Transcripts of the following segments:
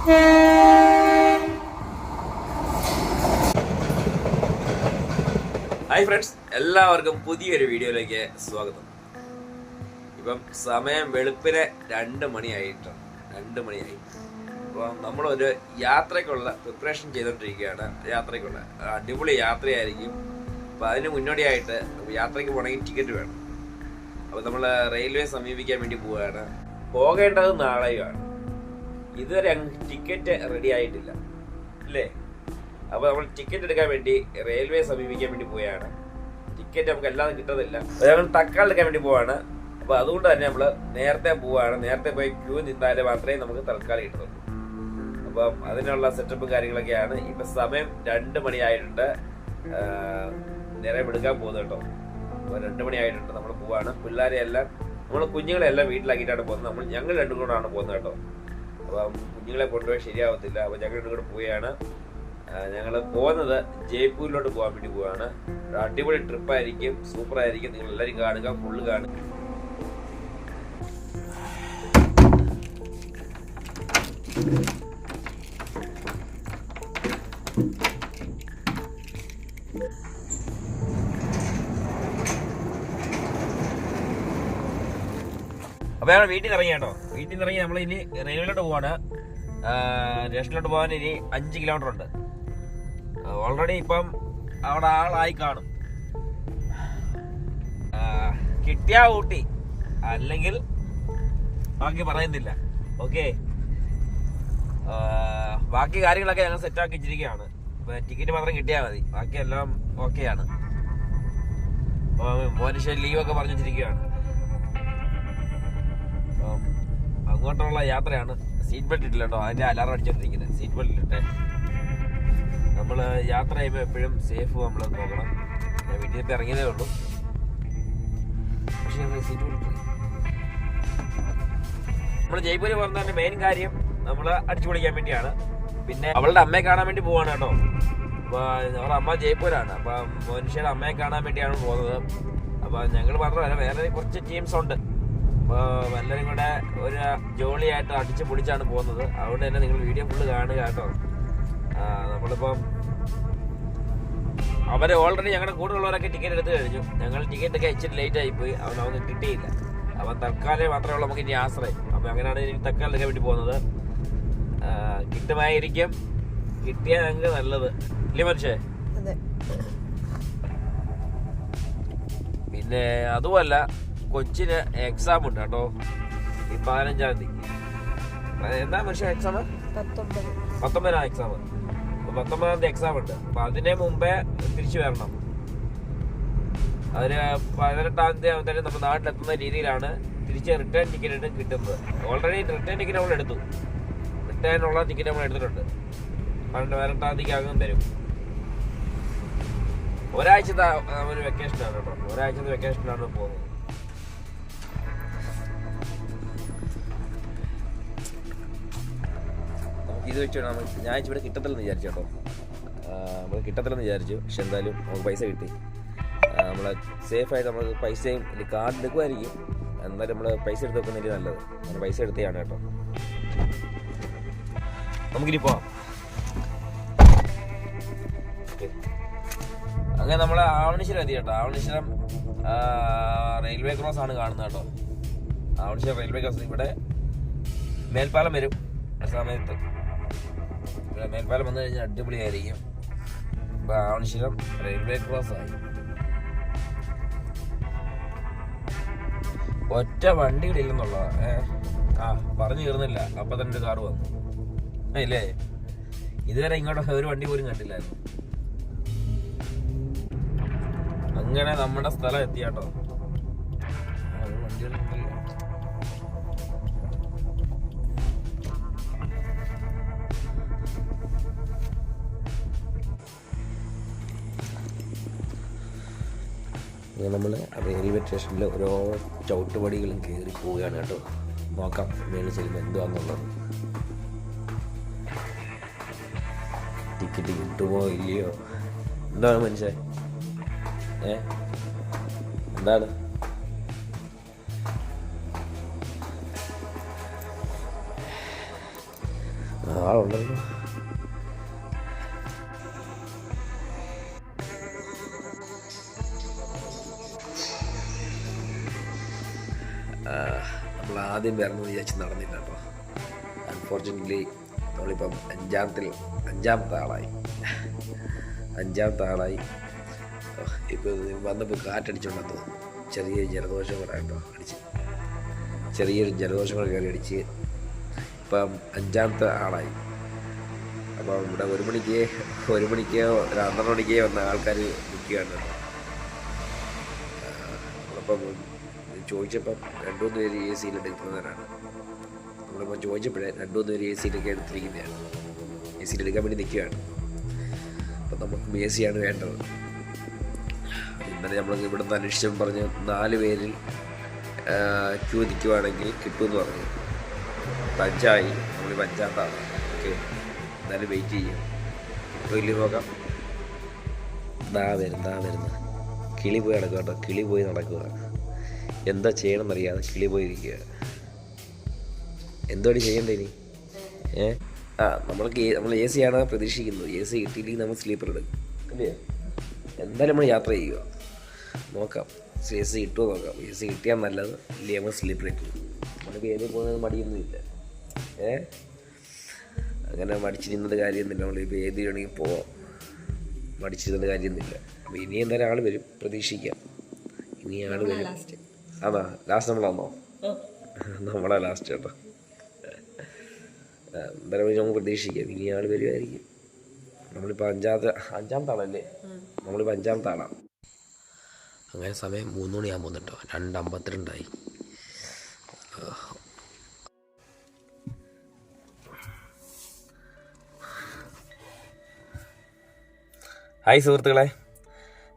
Hi friends എല്ലാവർക്കും പുതിയൊരു വീഡിയോയിലേക്ക് സ്വാഗതം. ഇപ്പം സമയം വെളുപ്പിനെ രണ്ട് മണിയായിട്ടുണ്ട് രണ്ട് മണിയായി. അപ്പം നമ്മളൊരു യാത്രയ്ക്കുള്ള പ്രിപ്പറേഷൻ ചെയ്തുകൊണ്ടിരിക്കുകയാണ് യാത്രയ്ക്കുള്ള അടിപൊളി യാത്രയായിരിക്കും. അപ്പം അതിന് മുന്നോടിയായിട്ട് യാത്രയ്ക്ക് പോകണമെങ്കിൽ ടിക്കറ്റ് വേണം. അപ്പോൾ നമ്മൾ റെയിൽവേ സമീപിക്കാൻ വേണ്ടി പോവുകയാണ്. പോകേണ്ടത് നാളെയുമാണ്. ഇതുവരെ ടിക്കറ്റ് റെഡി ആയിട്ടില്ല. അല്ലേ? അപ്പോൾ നമ്മൾ ടിക്കറ്റ് എടുക്കാൻ വേണ്ടി റെയിൽവേ സമീപിക്കാൻ വേണ്ടി പോവുകയാണ്. ടിക്കറ്റ് നമുക്ക് അല്ലാതെ കിട്ടുന്നില്ല. ഞങ്ങൾ തക്കാളി എടുക്കാൻ വേണ്ടി പോവാണ് അപ്പോൾ അതുകൊണ്ട് തന്നെ നമ്മൾ നേരത്തെ പോവാണ് നേരത്തെ പോയി ക്യൂ നിന്നാലേ മാത്രമേ നമുക്ക് തൽക്കാലം കിട്ടുന്നുള്ളൂ. അപ്പം അതിനുള്ള സെറ്റപ്പും കാര്യങ്ങളൊക്കെയാണ്. ഇപ്പം സമയം രണ്ട് മണിയായിട്ടുണ്ട്. നിറമെടുക്കാൻ പോകുന്നത് കേട്ടോ. അപ്പോൾ രണ്ട് മണിയായിട്ടുണ്ട് നമ്മൾ പോവാണ് പിള്ളേരെ എല്ലാം നമ്മൾ കുഞ്ഞുങ്ങളെല്ലാം വീട്ടിലാക്കിയിട്ടാണ് പോകുന്നത്. നമ്മൾ ഞങ്ങൾ രണ്ടും കൂടാണ് പോകുന്നത് കേട്ടോ. അപ്പം കുഞ്ഞുങ്ങളെ കൊണ്ടുപോയി ശരിയാവത്തില്ല. അപ്പോൾ ഞങ്ങൾ ഇങ്ങോട്ട് പോവുകയാണ്. ഞങ്ങൾ പോകുന്നത് ജയ്പൂരിലോട്ട് പോകാൻ വേണ്ടി പോവാണ് അടിപൊളി ട്രിപ്പായിരിക്കും സൂപ്പർ ആയിരിക്കും. നിങ്ങൾ എല്ലാവരും കാണുക ഫുള്ള് കാണുക. അപ്പൊ ഞങ്ങൾ വീട്ടിൽ നിന്ന് ഇറങ്ങി കേട്ടോ. വീട്ടിൽ നിന്ന് ഇറങ്ങി നമ്മൾ ഇനി റെയിൽവേയിലോട്ട് പോവാണ്. സ്റ്റേഷനിലോട്ട് പോകാൻ ഇനി അഞ്ച് കിലോമീറ്റർ ഉണ്ട്. ഓൾറെഡി ഇപ്പം അവിടെ ആളായി കാണും. കിട്ടിയാ ഊട്ടി. അല്ലെങ്കിൽ ബാക്കി പറയുന്നില്ല. ഓക്കെ ബാക്കി കാര്യങ്ങളൊക്കെ ഞങ്ങൾ സെറ്റാക്കി വെച്ചിരിക്കുകയാണ്. ടിക്കറ്റ് മാത്രം കിട്ടിയാൽ മതി. ബാക്കിയെല്ലാം ഓക്കെയാണ് മോനിഷ ലീവൊക്കെ പറഞ്ഞു വെച്ചിരിക്കുകയാണ്. അങ്ങോട്ടുള്ള യാത്രയാണ്. സീറ്റ് ബെൽറ്റ് ഇട്ടില്ല കേട്ടോ അതിന്റെ അലാറം അടിച്ചോണ്ടിരിക്കുന്നത് സീറ്റ് ബെൽറ്റ് ഇട്ടെ നമ്മൾ യാത്ര ചെയ്യുമ്പോൾ എപ്പോഴും സേഫ് നമ്മൾ നോക്കണം. ഞാൻ വീട്ടിൽ നിന്ന് ഇറങ്ങിയതേ ഉള്ളൂ. പക്ഷേ സീറ്റ് ബെൽറ്റ് നമ്മൾ ജയ്പൂരിൽ പോകുന്നതിന്റെ മെയിൻ കാര്യം നമ്മൾ അടിച്ചു പൊളിക്കാൻ വേണ്ടിയാണ്. പിന്നെ അവളുടെ അമ്മയെ കാണാൻ വേണ്ടി പോവാണ് കേട്ടോ. അപ്പോൾ അവരുടെ അമ്മ ജയ്പൂരാണ്. അപ്പം മനുഷ്യരുടെ അമ്മയെ കാണാൻ വേണ്ടിയാണ് പോകുന്നത്. അപ്പോൾ ഞങ്ങൾ മാത്രമല്ല വേറെ കുറച്ച് ടീംസ് ഉണ്ട്. അപ്പോൾ എല്ലാവരും കൂടെ ഒരു ജോളിയായിട്ട് അടിച്ച് പൊളിച്ചാണ് പോകുന്നത്. അതുകൊണ്ട് തന്നെ നിങ്ങൾ വീഡിയോ ഫുള്ള് കാണുക കേട്ടോ. നമ്മളിപ്പം അവരെ ഓൾറെഡി ഞങ്ങളുടെ കൂടെ ഉള്ളവരൊക്കെ ടിക്കറ്റ് എടുത്ത് കഴിഞ്ഞു. ഞങ്ങൾ ടിക്കറ്റ് ഒക്കെ ഇച്ചിരി ലേറ്റ് ആയിപ്പോയി അവൻ അവന് കിട്ടിയില്ല. അപ്പം തൽക്കാലം മാത്രമേ ഉള്ളൂ നമുക്ക് ഇനി ആശ്രയം. അപ്പം അങ്ങനെയാണ് ഇനി തൽക്കാലം എടുക്കാൻ വേണ്ടി പോകുന്നത്. കിട്ടുമായിരിക്കും. കിട്ടിയാൽ ഞങ്ങൾക്ക് നല്ലത്. ഇല്ലേ മനുഷ്യേ? പിന്നെ അതുമല്ല കൊച്ചിന് എക്സാം ഉണ്ട് കേട്ടോ. ഈ പതിനഞ്ചാം തീയതി. എന്താ പക്ഷെ എക്സാം പത്തൊമ്പതാം. പത്തൊമ്പതിനാം എക്സാം പത്തൊമ്പതാം തീയതി എക്സാം ഉണ്ട്. അപ്പൊ അതിന് മുമ്പേ തിരിച്ചു വരണം. അതിന് പതിനെട്ടാം തീയതി ആകുമ്പോഴത്തേനും നമ്മുടെ നാട്ടിലെത്തുന്ന രീതിയിലാണ് തിരിച്ച് റിട്ടേൺ ടിക്കറ്റ് കിട്ടുന്നത്. ഓൾറെഡി റിട്ടേൺ ടിക്കറ്റ് നമ്മൾ എടുത്തു. റിട്ടേൺ ഉള്ള ടിക്കറ്റ് നമ്മൾ എടുത്തിട്ടുണ്ട്. പന്ത്രണ്ട് പതിനെട്ടാം തീയതി അകം തരും ഒരാഴ്ചത്തെ ഒരു വെക്കേഷനാണ് കേട്ടോ. ഒരാഴ്ചത്തെ വെക്കേഷനാണ് പോകുന്നത്. ഇത് വെച്ച് നമുക്ക് ഞാൻ ഇവിടെ കിട്ടത്തില്ലെന്ന് വിചാരിച്ചു കേട്ടോ. നമ്മൾ കിട്ടത്തില്ലെന്ന് വിചാരിച്ചു. പക്ഷെ എന്തായാലും നമുക്ക് പൈസ കിട്ടി. നമ്മൾ സേഫായിട്ട് നമ്മൾ പൈസയും കാർഡ് എടുക്കുമായിരിക്കും എന്നാലും നമ്മൾ പൈസ എടുത്ത് വെക്കുന്നതിന് നല്ലത്. നമ്മൾ പൈസ എടുത്തതാണ് കേട്ടോ. നമുക്കിനി പോവാം. അങ്ങനെ നമ്മൾ ആവണിശ്വരം എത്തി കേട്ടോ. ആവണിശ്വരം റെയിൽവേ ക്രോസ് ആണ് കാണുന്നത് കേട്ടോ. ആവണിശ്വരം റെയിൽവേ ക്രോസ് ഇവിടെ മേൽപ്പാലം വരും സമയത്ത്. മേൽപ്പാലം വന്നു കഴിഞ്ഞാൽ അടിപൊളിയായിരിക്കും. ആവണീശ്വരം റെയിൽവേ ക്രോസ് ആയി. ഒറ്റ വണ്ടി ഇവിടെ ഇല്ലെന്നുള്ളതാ. ഏ? ആ പറഞ്ഞു തീർന്നില്ല. അപ്പൊ തന്നെ ഒരു കാറ് വന്നു. ഇല്ലേ? ഇതുവരെ ഇങ്ങോട്ട് ഒരു വണ്ടി പോലും കണ്ടില്ലായിരുന്നു. അങ്ങനെ നമ്മുടെ സ്ഥലം എത്തിയാട്ടോ. ആ, നമ്മൾ റെയിൽവേ സ്റ്റേഷനിൽ ഓരോ ചവിട്ടുപടികളും കയറി പോവുകയാണ് കേട്ടോ. നോക്കാം മേളിൽ ചെല്ലുമ്പോൾ എന്തുവാന്നുള്ളത് ടിക്കറ്റ് കിട്ടുമോ ഇല്ലയോ? എന്താണ് മനുഷ്യൻ ഏ? എന്താണ്? ആളുണ്ടല്ലോ. ആദ്യം വരണം വിചാരിച്ച് നടന്നില്ല കേട്ടോ. അൺഫോർച്ചുനേറ്റ്ലി നമ്മളിപ്പം അഞ്ചാമത്തിൽ അഞ്ചാമത്തെ ആളായി. അഞ്ചാമത്തെ ആളായി. ഇപ്പോൾ വന്നപ്പോൾ കാറ്റടിച്ചോണ്ടെന്ന് തോന്നുന്നു. ചെറിയ ജലദോഷം കൂടെ കേട്ടോ അടിച്ച്. ചെറിയൊരു ജലദോഷം കൂടെ കയറി അടിച്ച്. ഇപ്പം അഞ്ചാമത്തെ ആളായി. അപ്പം ഇവിടെ ഒരു മണിക്ക് ഒരു മണിക്കോ പന്ത്രണ്ട് മണിക്കോ വന്ന ആൾക്കാർ നിൽക്കുകയാണ് കേട്ടോ നമ്മളിപ്പം ചോദിച്ചപ്പം രണ്ടു മൂന്ന് പേര് എ സിയിൽ എടുക്കുന്നവരാണ് നമ്മളിപ്പോൾ ചോദിച്ചപ്പോഴേ രണ്ടു മൂന്ന് പേര് എ സിയിലൊക്കെ എടുത്തിരിക്കുന്നതാണ്. എ സിയിൽ എടുക്കാൻ വേണ്ടി നിൽക്കുകയാണ്. അപ്പം നമുക്ക് എ സിയാണ് വേണ്ടത്. ഇന്നലെ നമ്മൾ ഇവിടെ നിന്ന് അന്വേഷിച്ചപ്പോൾ പറഞ്ഞ് നാല് പേരിൽ ക്യൂ നിൽക്കുവാണെങ്കിൽ കിട്ടുമെന്ന് പറഞ്ഞു. അഞ്ചായി നമ്മൾ അഞ്ചാത്താണ് ഓക്കെ. എന്നാലും വെയിറ്റ് ചെയ്യാം. വലിയ നോക്കാം. ദാ വരും ദാ വരുന്ന. കിളി പോയി നടക്കുക കേട്ടോ കിളി പോയി നടക്കുക എന്താ ചെയ്യണമെന്നറിയാതെ കിളി പോയിരിക്കുക എന്തോടി ചെയ്യണ്ടേ ഇനി? ഏ? ആ നമ്മൾക്ക് നമ്മൾ എ സി ആണ് പ്രതീക്ഷിക്കുന്നത്. എ സി കിട്ടിയില്ലെങ്കിൽ നമ്മൾ സ്ലീപ്പർ എടുക്കും. അല്ലേ? എന്തായാലും നമ്മൾ യാത്ര ചെയ്യുക. നോക്കാം. എ സി കിട്ടുമോ നോക്കാം. എ സി കിട്ടിയാൽ നല്ലത്. ഇല്ലേ നമ്മൾ സ്ലീപ്പർ എടുക്കും നമുക്ക് ഏതിൽ പോകുന്നത് മടിയൊന്നുമില്ല. ഏ? അങ്ങനെ മടിച്ചിരുന്നത് കാര്യമൊന്നുമില്ല. നമ്മളിപ്പോൾ ഏത് വേണമെങ്കിൽ പോവാം. മടിച്ചിരുന്നത് കാര്യമൊന്നുമില്ല. അപ്പോൾ ഇനി എന്തായാലും ആൾ വരും. പ്രതീക്ഷിക്കാം. ഇനി ആൾ വരും. അതാ ലാസ്റ്റ് നമ്മളാണോ നമ്മളാ ലാസ്റ്റ് കേട്ടോ ആ, എന്തായാലും നമുക്ക് പ്രതീക്ഷിക്കാം. ഇനി ആൾ വരുമായിരിക്കും നമ്മളിപ്പോൾ അഞ്ചാമത്തെ അഞ്ചാം ആളല്ലേ നമ്മളിപ്പോൾ അഞ്ചാം ആളാണ് അങ്ങനെ സമയം മൂന്ന് മണിയാകുമ്പോൾ കേട്ടോ രണ്ട് അമ്പത്തിരണ്ടായി. ഹായ് സുഹൃത്തുക്കളെ.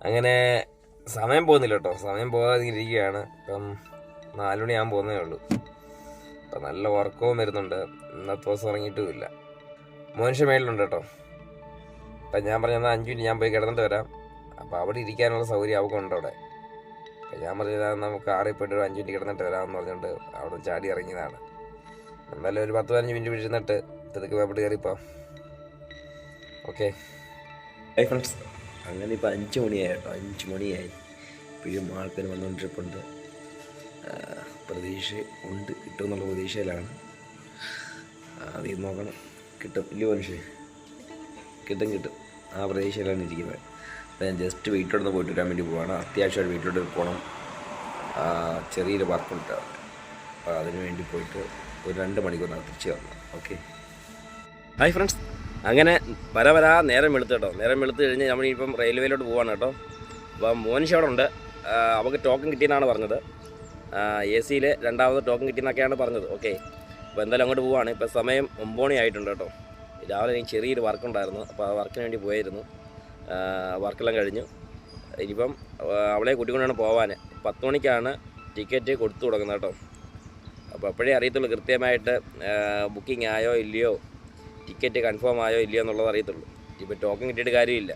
അങ്ങനെ സമയം പോകുന്നില്ല കേട്ടോ സമയം പോകാതിരിക്കുകയാണ്. ഇപ്പം നാലുമണിയാകാൻ പോകുന്നേ ഉള്ളൂ. അപ്പം നല്ല ഉറക്കവും വരുന്നുണ്ട്. ഇന്നത്തെ ദിവസം ഉറങ്ങിയിട്ടുമില്ല. മനുഷ്യ മേളിലുണ്ട് കേട്ടോ അപ്പം ഞാൻ പറഞ്ഞാൽ അഞ്ച് മിനിറ്റ് ഞാൻ പോയി കിടന്നിട്ട് വരാം. അപ്പോൾ അവിടെ ഇരിക്കാനുള്ള സൗകര്യം അവൾക്കുണ്ട് അവിടെ. അപ്പം ഞാൻ പറഞ്ഞാൽ നമുക്ക് കാറിൽ പോയിട്ട് ഒരു അഞ്ച് മിനിറ്റ് കിടന്നിട്ട് വരാമെന്ന് പറഞ്ഞുകൊണ്ട് അവിടെ ചാടി ഇറങ്ങിയതാണ്. എന്തായാലും ഒരു പത്ത് പതിനഞ്ച് മിനിറ്റ് പിടിച്ചിരുന്നിട്ട് ഇതൊക്കെ അവിടെ കയറിപ്പോ. ഓക്കെ. ഫ്രണ്ട്സ് അങ്ങനെ ഇപ്പോൾ അഞ്ച് മണിയായി കേട്ടോ അഞ്ച് മണിയായി. ഇപ്പോഴും ആൾക്കാർ വന്നുകൊണ്ടിരിപ്പുണ്ട് പ്രതീക്ഷ ഉണ്ട് കിട്ടുമെന്നുള്ള പ്രതീക്ഷയിലാണ്. ആദ്യം നോക്കണം. കിട്ടും ഇല്ല മനുഷ്യ? കിട്ടും കിട്ടും. ആ പ്രതീക്ഷയിലാണ് ഇരിക്കുന്നത്. അപ്പോൾ ഞാൻ ജസ്റ്റ് വീട്ടിലോട്ട് പോയിട്ട് വരാൻ വേണ്ടി പോവാണ്. അത്യാവശ്യമായിട്ട് വീട്ടിലോട്ട് പോകണം ചെറിയൊരു വർക്കുണ്ട് അപ്പോൾ അതിന് വേണ്ടി പോയിട്ട് ഒരു രണ്ട് മണിക്കൂർ തിരിച്ച് വരണം. ഓക്കെ? ഹായ് ഫ്രണ്ട്സ് അങ്ങനെ വര വരാ നേരം വെളുത്ത് കേട്ടോ. നേരം വെളുത്ത് കഴിഞ്ഞ് നമ്മൾ ഇപ്പം റെയിൽവേയിലോട്ട് പോവാണ് കേട്ടോ. അപ്പം മോനിഷ് അവിടെ ഉണ്ട്. അവൾക്ക് ടോക്കൺ കിട്ടിയെന്നാണ് പറഞ്ഞത്. എ സിയിൽ രണ്ടാമത് ടോക്കൺ കിട്ടിയെന്നൊക്കെയാണ് പറഞ്ഞത്. ഓക്കെ. അപ്പോൾ എന്തായാലും അങ്ങോട്ട് പോവാണ്. ഇപ്പോൾ സമയം ഒമ്പത് ആയിട്ടുണ്ട് കേട്ടോ. രാവിലെ എനിക്ക് ചെറിയൊരു വർക്കുണ്ടായിരുന്നു അപ്പോൾ ആ വർക്കിന് വേണ്ടി പോയായിരുന്നു. വർക്കെല്ലാം കഴിഞ്ഞു. ഇനിയിപ്പം അവളെ കൂട്ടിക്കൊണ്ടാണ് പോവാൻ പത്ത് മണിക്കാണ് ടിക്കറ്റ് കൊടുത്തു തുടങ്ങുന്നത് കേട്ടോ. അപ്പോൾ അപ്പോഴേ അറിയത്തുള്ളൂ കൃത്യമായിട്ട് ബുക്കിംഗ് ആയോ ഇല്ലയോ. ടിക്കറ്റ് കൺഫേം ആയോ ഇല്ലയോ എന്നുള്ളത് അറിയത്തുള്ളൂ. ഇപ്പോൾ ടോക്കൺ കിട്ടിയിട്ട് കാര്യമില്ല.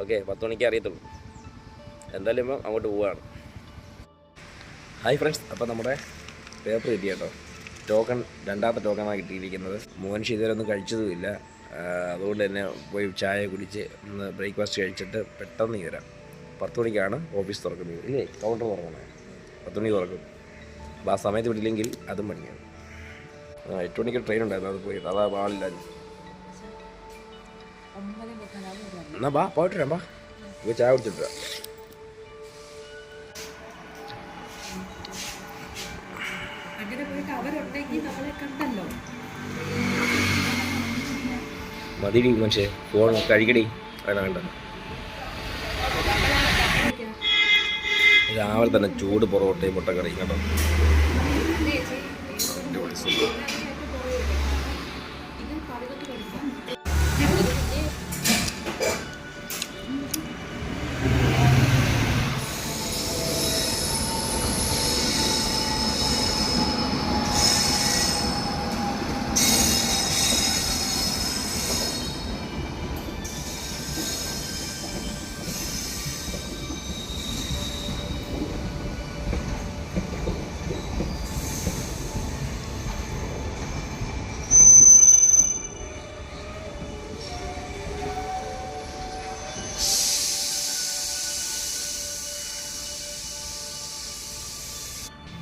ഓക്കെ പത്ത് മണിക്ക് അറിയത്തുള്ളൂ. എന്തായാലും ഇപ്പം അങ്ങോട്ട് പോവുകയാണ്. ഹായ് ഫ്രണ്ട്സ് അപ്പോൾ നമ്മുടെ പേപ്പർ കിട്ടി കേട്ടോ. ടോക്കൺ രണ്ടാമത്തെ ടോക്കണാണ് കിട്ടിയിരിക്കുന്നത്. മോഹൻഷി ഇതുവരെ ഒന്നും കഴിച്ചതുമില്ല. അതുകൊണ്ട് തന്നെ പോയി ചായ കുടിച്ച് ഒന്ന് ബ്രേക്ക്ഫാസ്റ്റ് കഴിച്ചിട്ട് പെട്ടെന്ന് ഇങ്ങ് വരാം. പത്ത് മണിക്കാണ് ഓഫീസ് തുറക്കുന്നത്. ഇല്ലേ? കൗണ്ടർ തുറക്കണേ. പത്ത് മണിക്ക് തുറക്കും. അപ്പോൾ ആ സമയത്ത് വിട്ടില്ലെങ്കിൽ അതും പണിയാണ്. ആ എട്ട് മണിക്ക് ട്രെയിൻ ഉണ്ടായിരുന്നു അത് പോയി. അതാ ആളില്ലായിരുന്നു എന്നാ ബാ പോയിട്ട് വരാം ഇപ്പോൾ ചായ കുടിച്ചിട്ട് വരാം. മതിടി മനുഷ്യ ഫോൺ കഴിക്കടി അതാ വേണ്ട രാവിലെ തന്നെ ചൂട് പൊറോട്ടയും മുട്ടക്കറിയും കേട്ടോ. അടിപൊളി.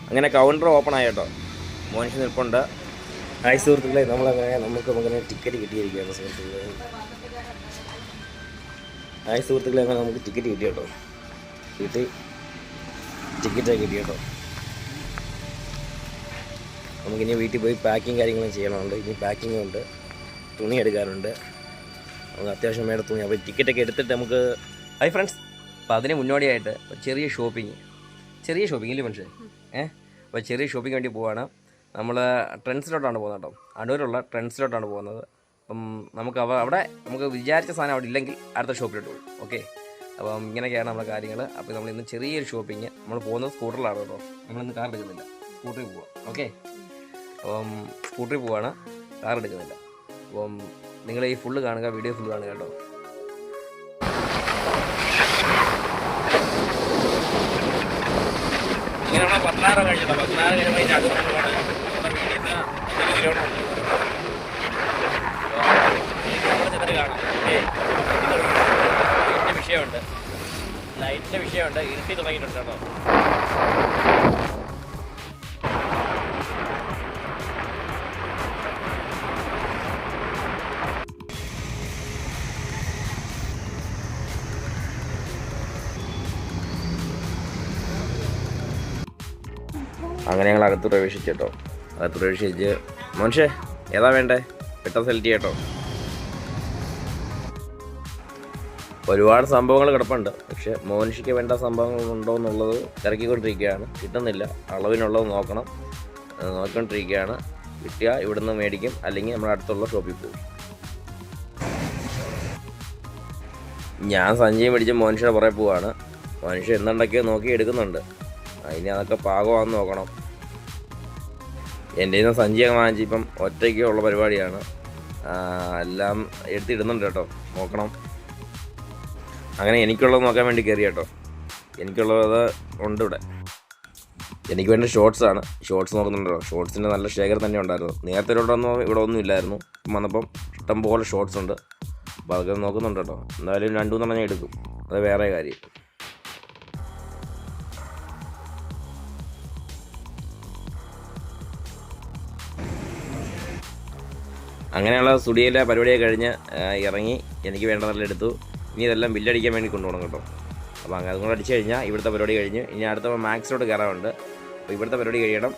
അങ്ങനെ കൗണ്ടർ ഓപ്പൺ ആയിട്ടോ. മോനിഷ് നിൽപ്പുണ്ട്. ഹായ് സുഹൃത്തുക്കളെ നമ്മളങ്ങനെ നമുക്ക് അങ്ങനെ ടിക്കറ്റ് കിട്ടിയിരിക്കുകയാണ് സുഹൃത്തുക്കളെ. ഹായ് സുഹൃത്തുക്കളെ അങ്ങനെ നമുക്ക് ടിക്കറ്റ് കിട്ടി കേട്ടോ. കിട്ടി ടിക്കറ്റ് കിട്ടി കേട്ടോ നമുക്കിനി വീട്ടിൽ പോയി പാക്കിങ് കാര്യങ്ങളും ചെയ്യണമുണ്ട്. ഇനി പാക്കിംഗ് ഉണ്ട്. തുണി എടുക്കാറുണ്ട് നമുക്ക് അത്യാവശ്യം വേണ്ട തുണി. അപ്പോൾ ടിക്കറ്റൊക്കെ എടുത്തിട്ട് നമുക്ക് ഹായ് ഫ്രണ്ട്സ് അപ്പോൾ അതിന് മുന്നോടിയായിട്ട് ചെറിയ ഷോപ്പിംഗ് ചെറിയ ഷോപ്പിംഗ് ഇല്ലേ മനുഷ്യൻ ഏഹ് അപ്പോൾ ചെറിയ ഷോപ്പിംഗ് വേണ്ടി പോവാണ്. നമ്മൾ ട്രെൻഡ്സിലോട്ടാണ് പോകുന്നത് കേട്ടോ. അടൂരുള്ള ട്രെൻഡ്സിലോട്ടാണ് പോകുന്നത്. അപ്പം നമുക്ക് അവ അവിടെ നമുക്ക് വിചാരിച്ച സാധനം അവിടെ ഇല്ലെങ്കിൽ അടുത്ത ഷോപ്പിലോട്ട് പോകും ഓക്കെ? അപ്പം ഇങ്ങനെയൊക്കെയാണ് നമ്മുടെ കാര്യങ്ങൾ അപ്പോൾ നമ്മൾ ഇന്ന് ചെറിയൊരു ഷോപ്പിംഗ് നമ്മൾ പോകുന്നത് സ്കൂട്ടറിലാണ് കേട്ടോ. നമ്മളിന്ന് കാർ എടുക്കുന്നില്ല. സ്കൂട്ടറിൽ പോവാം. ഓക്കെ? അപ്പം സ്കൂട്ടറിൽ പോവാണ്. കാർ എടുക്കുന്നില്ല. അപ്പം നിങ്ങൾ ഈ ഫുള്ള് കാണുക വീഡിയോ ഫുള്ള് കാണുക കേട്ടോ. വീട്ടിൽ പതിനാറ് അഞ്ച് കിലോമീറ്റർ ഉണ്ട്. അപ്പോൾ അവിടെ ചെന്നിട്ട് കാണാം. ലൈറ്റിന്റെ വിഷയമുണ്ട്. ലൈറ്റിന്റെ വിഷയമുണ്ട്. ഇരുട്ടി തുടങ്ങിയിട്ടുണ്ട് കേട്ടോ. അങ്ങനെ ഞങ്ങൾ അകത്ത് പ്രവേശിച്ചു കേട്ടോ. അകത്ത് പ്രവേശിച്ച് മനുഷ്യ ഏതാ വേണ്ടേ? പെട്ടെന്ന് സെലക്ട് ചെയ്യട്ടോ ഒരുപാട് സംഭവങ്ങൾ കിടപ്പുണ്ട്. പക്ഷെ മോനിഷിക്ക് വേണ്ട സംഭവങ്ങൾ ഉണ്ടോ എന്നുള്ളത് തിരക്കിക്കൊണ്ടിരിക്കുകയാണ്. കിട്ടുന്നില്ല. അളവിനുള്ളത് നോക്കണം. നോക്കിക്കൊണ്ടിരിക്കുകയാണ്. കിട്ടിയാൽ ഇവിടുന്ന് മേടിക്കും. അല്ലെങ്കിൽ നമ്മുടെ അടുത്തുള്ള ഷോപ്പിൽ പോകും ഞാൻ സഞ്ജയ് മേടിച്ച് മോനിഷയുടെ പുറകെ പോവാണ്. മോനിഷ എന്തുണ്ടൊക്കെയോ നോക്കി എടുക്കുന്നുണ്ട്. അതിന് അതൊക്കെ പാകമാണെന്ന് നോക്കണം. എന്റെ നിന്ന് സഞ്ചിയൊക്കെ വാങ്ങിച്ച് ഇപ്പം ഒറ്റയ്ക്ക് ഉള്ള പരിപാടിയാണ്. എല്ലാം എടുത്തിടുന്നുണ്ട് കേട്ടോ. നോക്കണം. അങ്ങനെ എനിക്കുള്ളത് നോക്കാൻ വേണ്ടി കയറി കേട്ടോ. എനിക്കുള്ളത് ഉണ്ട് ഇവിടെ. എനിക്ക് വേണ്ട ഷോർട്സ് ആണ്. ഷോർട്സ് നോക്കുന്നുണ്ടോ ഷോർട്സിന്റെ നല്ല ശേഖരം തന്നെ ഉണ്ടായിരുന്നു. നേരത്തെ ഒന്നും ഇവിടെ ഒന്നും ഇല്ലായിരുന്നു. വന്നപ്പം ഇഷ്ടം പോലെ ഷോർട്സ് ഉണ്ട്. അപ്പോൾ അതൊക്കെ നോക്കുന്നുണ്ട് കേട്ടോ. എന്തായാലും രണ്ടു മൂന്നെണ്ണം ഞാൻ എടുക്കും. അത് വേറെ കാര്യം. അങ്ങനെയുള്ള സ്റ്റുഡിയോയിലെ പരിപാടിയൊക്കെ കഴിഞ്ഞ് ഇറങ്ങി എനിക്ക് വേണ്ടതെല്ലാം എടുത്തു. ഇനി ഇതെല്ലാം ബില്ലടിക്കാൻ വേണ്ടി കൊണ്ടുപോകണം കേട്ടോ. അപ്പോൾ അങ്ങനെ അതുകൊണ്ട് അടിച്ചു കഴിഞ്ഞാൽ ഇവിടുത്തെ പരിപാടി കഴിഞ്ഞ്. ഇനി അടുത്ത മാക്സിലോട്ട് കയറാറുണ്ട് അപ്പോൾ ഇവിടുത്തെ പരിപാടി കഴിയണം.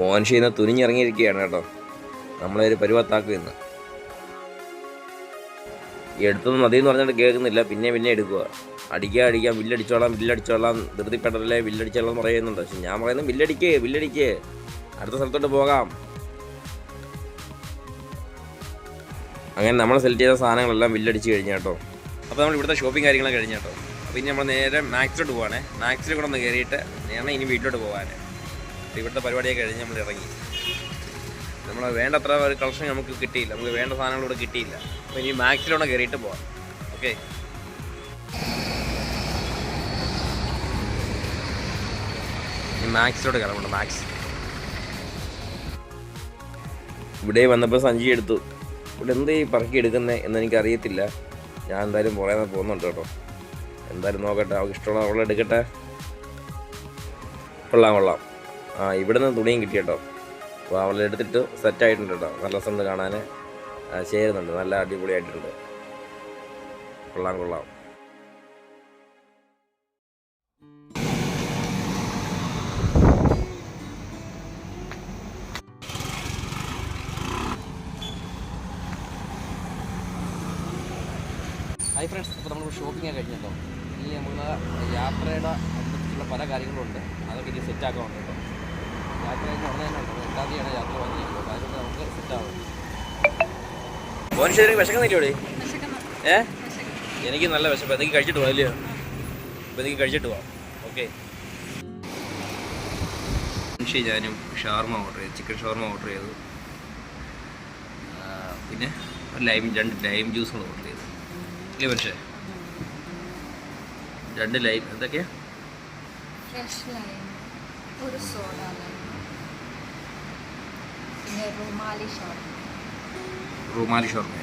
മോഹൻ ഇന്ന് തുനിഞ്ഞിറങ്ങിയിരിക്കുകയാണ് കേട്ടോ. നമ്മളൊരു പരുവത്താക്കും ഇന്ന്. എടുത്തൊന്നും മതി എന്ന് പറഞ്ഞിട്ട് കേൾക്കുന്നില്ല. പിന്നെ പിന്നെ എടുക്കുക. അടിക്കുക അടിക്കാം ബില്ലടിച്ചോളാം ബില്ലടിച്ചോളാം ധൃതിപ്പെട്ടല്ലേ ബില്ലടിച്ചോളാം പറയുന്നുണ്ട്. പക്ഷെ ഞാൻ പറയുന്നത് ബില്ലടിക്കേ ബില്ലടിക്കേ അടുത്ത സ്ഥലത്തോട്ട് പോകാം. അങ്ങനെ നമ്മൾ സെലക്ട് ചെയ്ത സാധനങ്ങളെല്ലാം ബില്ലടിച്ച് കഴിഞ്ഞ കേട്ടോ. അപ്പോൾ നമ്മൾ ഇവിടുത്തെ ഷോപ്പിംഗ് കാര്യങ്ങളൊക്കെ കഴിഞ്ഞ കേട്ടോ. അപ്പോൾ ഇനി നമ്മൾ നേരെ മാക്സിലോട്ട് പോവാണേ. മാക്സിൽ കൂടെ ഒന്ന് കയറിയിട്ട് നേരെ ഇനി വീട്ടിലോട്ട് പോകാനേ അപ്പോൾ ഇവിടുത്തെ പരിപാടിയൊക്കെ കഴിഞ്ഞ് നമ്മൾ ഇറങ്ങി. നമ്മൾ വേണ്ടത്ര ഒരു കളക്ഷൻ നമുക്ക് കിട്ടിയില്ല. നമുക്ക് വേണ്ട സാധനങ്ങൾ ഇവിടെ കിട്ടിയില്ല. അപ്പോൾ ഇനി മാക്സിലൂടെ കയറിയിട്ട് പോവാം. ഓക്കെ മാക്സിലോട്ട് കയറാമുണ്ട് മാക്സ് ഇവിടെ വന്നപ്പോൾ സഞ്ചി എടുത്തു. ഇവിടെ എന്ത് ഈ പറക്കി എടുക്കുന്നത് എന്ന് എനിക്ക് അറിയത്തില്ല ഞാൻ എന്തായാലും പുറമെ പോകുന്നുണ്ട് കേട്ടോ. എന്തായാലും നോക്കട്ടെ അവൾക്ക് ഇഷ്ടമുള്ള അവളെ എടുക്കട്ടെ. കൊള്ളാം കൊള്ളാം. ആ ഇവിടെ നിന്ന് തുണിയും കിട്ടി കേട്ടോ. അപ്പോൾ അവളെ എടുത്തിട്ട് സെറ്റ് ആയിട്ടുണ്ട് കേട്ടോ. നല്ല രസമുണ്ട് കാണാൻ ചേരുന്നുണ്ട്. നല്ല അടിപൊളിയായിട്ടുണ്ട്. കൊള്ളാം കൊള്ളാം. ഹായ് ഫ്രണ്ട്സ് അപ്പോൾ നമ്മൾ ഷോപ്പിംഗ് ഒക്കെ കഴിഞ്ഞല്ലോ ഇനി നമ്മൾ യാത്രയുടെ അനുസരിച്ചുള്ള പല കാര്യങ്ങളുണ്ട്. അതൊക്കെ ഇനി സെറ്റ് ആക്കാറുണ്ട് കേട്ടോ യാത്ര കഴിഞ്ഞ് ഉടനെ തന്നെ ഉണ്ടോ എട്ടാം തീയതിയാണ് യാത്ര വന്നിരിക്കുന്നത്. അതുകൊണ്ട് നമുക്ക് സെറ്റാവും വിശക്കുന്നില്ലേ ഏ? എനിക്ക് നല്ല വിശപ്പ്. എന്തെങ്കിലും കഴിച്ചിട്ട് പോകാം അല്ലയോ അപ്പോൾ എന്തെങ്കിലും കഴിച്ചിട്ട് പോവാം. ഓക്കെ. ഞാനും ഷവർമ ഓർഡർ ചെയ്തു. ചിക്കൻ ഷവർമ ഓർഡർ ചെയ്തു. പിന്നെ ഒരു ലൈം രണ്ട് ലൈം ജ്യൂസുകൾ ഓർഡർ ചെയ്തു ഇല്ലേ രണ്ട് ലൈം എന്തൊക്കെയാ? ഫ്രഷ് ലൈം ഒരു സോഡ ലൈം പിന്നെ റുമാലി ഷോർമ റുമാലി ഷവർമ.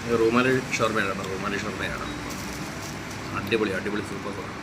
ഇത് റൂമാലി ഷോർമയാണ് റൂമാലി ഷോർമയാണ് അടിപൊളി അടിപൊളി സൂപ്പർ സാധനം